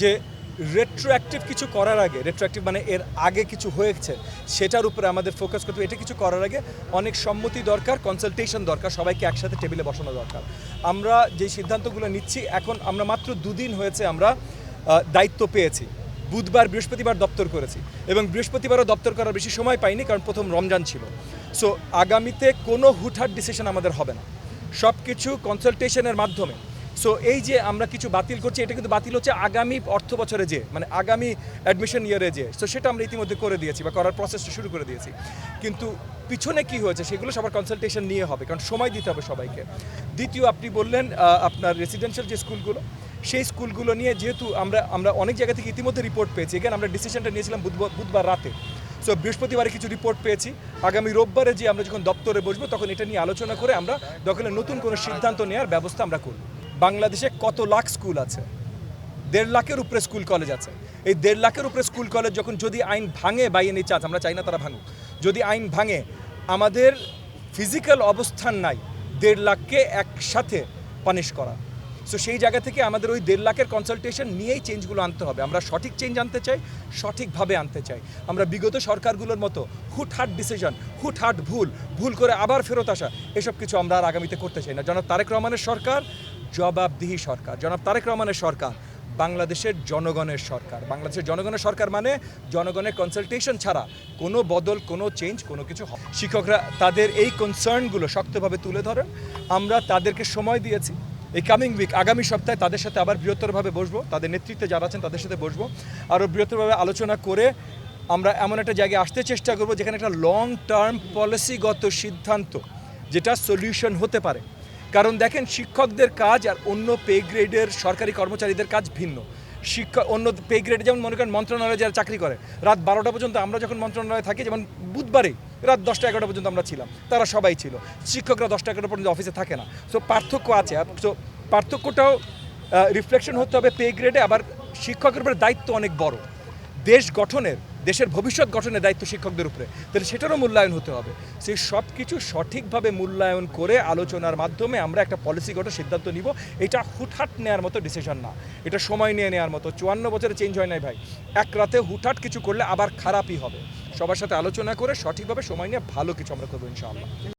যে রেট্রোঅ্যাক্টিভ কিছু করার আগে রেট্রোঅ্যাক্টিভ মানে এর আগে কিছু হয়েছে, সেটার উপরে আমাদের ফোকাস করতে এটা কিছু করার আগে অনেক সম্মতি দরকার কনসালটেশন দরকার, সবাইকে একসাথে টেবিলে বসানো দরকার। আমরা যে সিদ্ধান্তগুলো নিচ্ছি, এখন আমরা মাত্র দুদিন হয়েছে আমরা দায়িত্ব পেয়েছি। বুধবার, বৃহস্পতিবার দপ্তর করেছি এবং বৃহস্পতিবারও দপ্তর করার বেশি সময় পাইনি, কারণ প্রথম রমজান ছিল। সো আগামীতে কোনো হুটহাট ডিসিশন আমাদের হবে না। সব কিছু কনসালটেশনের মাধ্যমে। সো এই যে আমরা কিছু বাতিল করছি, এটা কিন্তু বাতিল হচ্ছে আগামী অর্থ বছরে যে মানে আগামী অ্যাডমিশন ইয়ারে যে। সো সেটা আমরা ইতিমধ্যে করে দিয়েছি বা করার প্রসেসটা শুরু করে দিয়েছি। কিন্তু পিছনে কি হয়েছে সেগুলো সবার কনসালটেশন নিয়ে হবে, কারণ সময় দিতে হবে সবাইকে। দ্বিতীয়, আপনি বললেন আপনার রেসিডেন্সিয়াল যে স্কুলগুলো, সেই স্কুলগুলো নিয়ে যেহেতু আমরা আমরা অনেক জায়গা থেকে ইতিমধ্যে রিপোর্ট পেয়েছি। এখানে আমরা ডিসিশনটা নিয়েছিলাম বুধবার বুধবার রাতে। সো বৃহস্পতিবারে কিছু রিপোর্ট পেয়েছি। আগামী রোববারে যে আমরা যখন দপ্তরে বসবো, তখন এটা নিয়ে আলোচনা করে আমরা দখলে নতুন কোনো সিদ্ধান্ত নেওয়ার ব্যবস্থা আমরা করব। বাংলাদেশে কত লাখ স্কুল আছে? দেড় লাখের উপরে স্কুল কলেজ আছে। এই দেড় লাখের উপরে স্কুল কলেজ যখন যদি আইন ভাঙে বাই এনি চান্স আমরা চাই না তারা ভাঙুক। যদি আইন ভাঙে, আমাদের ফিজিক্যাল অবস্থান নাই, দেড় লাখকে একসাথে পানিশ করা। সো সেই জায়গা থেকে আমাদের ওই দেড় লাখের কনসালটেশন নিয়েই চেঞ্জগুলো আনতে হবে। আমরা সঠিক চেঞ্জ আনতে চাই সঠিকভাবে আনতে চাই। আমরা বিগত সরকারগুলোর মতো হুট হুটহাট ডিসিশন হুট হুটহাট ভুল ভুল করে আবার ফেরত আসা, এসব কিছু আমরা আর আগামীতে করতে চাই না। জনাব তারেক রহমানের সরকার জবাবদিহি সরকার। জনাব তারেক রহমানের সরকার, বাংলাদেশের জনগণের সরকার। বাংলাদেশের জনগণের সরকার মানে জনগণের কনসালটেশন ছাড়া কোনো বদল, কোনো চেঞ্জ কোনো কিছু না। শিক্ষকরা তাদের এই কনসার্নগুলো শক্তভাবে তুলে ধরেন। আমরা তাদেরকে সময় দিয়েছি। এই কামিং উইক আগামী সপ্তাহে তাদের সাথে আবার বৃহত্তরভাবে বসবো। তাদের নেতৃত্বে যারা আছেন তাদের সাথে বসবো। আরও বৃহত্তরভাবে আলোচনা করে আমরা এমন একটা জায়গায় আসতে চেষ্টা করব যেখানে একটা লং টার্ম পলিসিগত সিদ্ধান্ত, যেটা সলিউশন হতে পারে। কারণ দেখেন, শিক্ষকদের কাজ আর অন্য পে গ্রেডের সরকারি কর্মচারীদের কাজ ভিন্ন। শিক্ষক অন্য পে গ্রেডে যেমন মনে করেন মন্ত্রণালয়ে যারা চাকরি করে, রাত বারোটা পর্যন্ত আমরা যখন মন্ত্রণালয়ে থাকি, যেমন বুধবারে রাত দশটা এগারোটা পর্যন্ত আমরা ছিলাম, তারা সবাই ছিল। শিক্ষকরা দশটা এগারোটা পর্যন্ত অফিসে থাকে না। সো পার্থক্য আছে। সো পার্থক্যটাও রিফ্লেকশন হতে হবে পে গ্রেডে, আবার শিক্ষকের উপরে দায়িত্ব অনেক বড়। দেশ গঠনের দেশের ভবিষ্যৎ গঠনের দায়িত্ব শিক্ষকদের উপরে। তাহলে সেটারও মূল্যায়ন হতে হবে। সেই সব কিছু সঠিকভাবে মূল্যায়ন করে আলোচনার মাধ্যমে আমরা একটা পলিসিগত সিদ্ধান্ত নিব। এটা হুটহাট নেওয়ার মতো ডিসিশন না। এটা সময় নিয়ে নেওয়ার মতো। চুয়ান্ন বছরে চেঞ্জ হয় নাই ভাই। এক রাতে হুটহাট কিছু করলে আবার খারাপই হবে। সবার সাথে আলোচনা করে সঠিকভাবে সময় নিয়ে ভালো কিছু আমরা করব ইনশাআল্লাহ।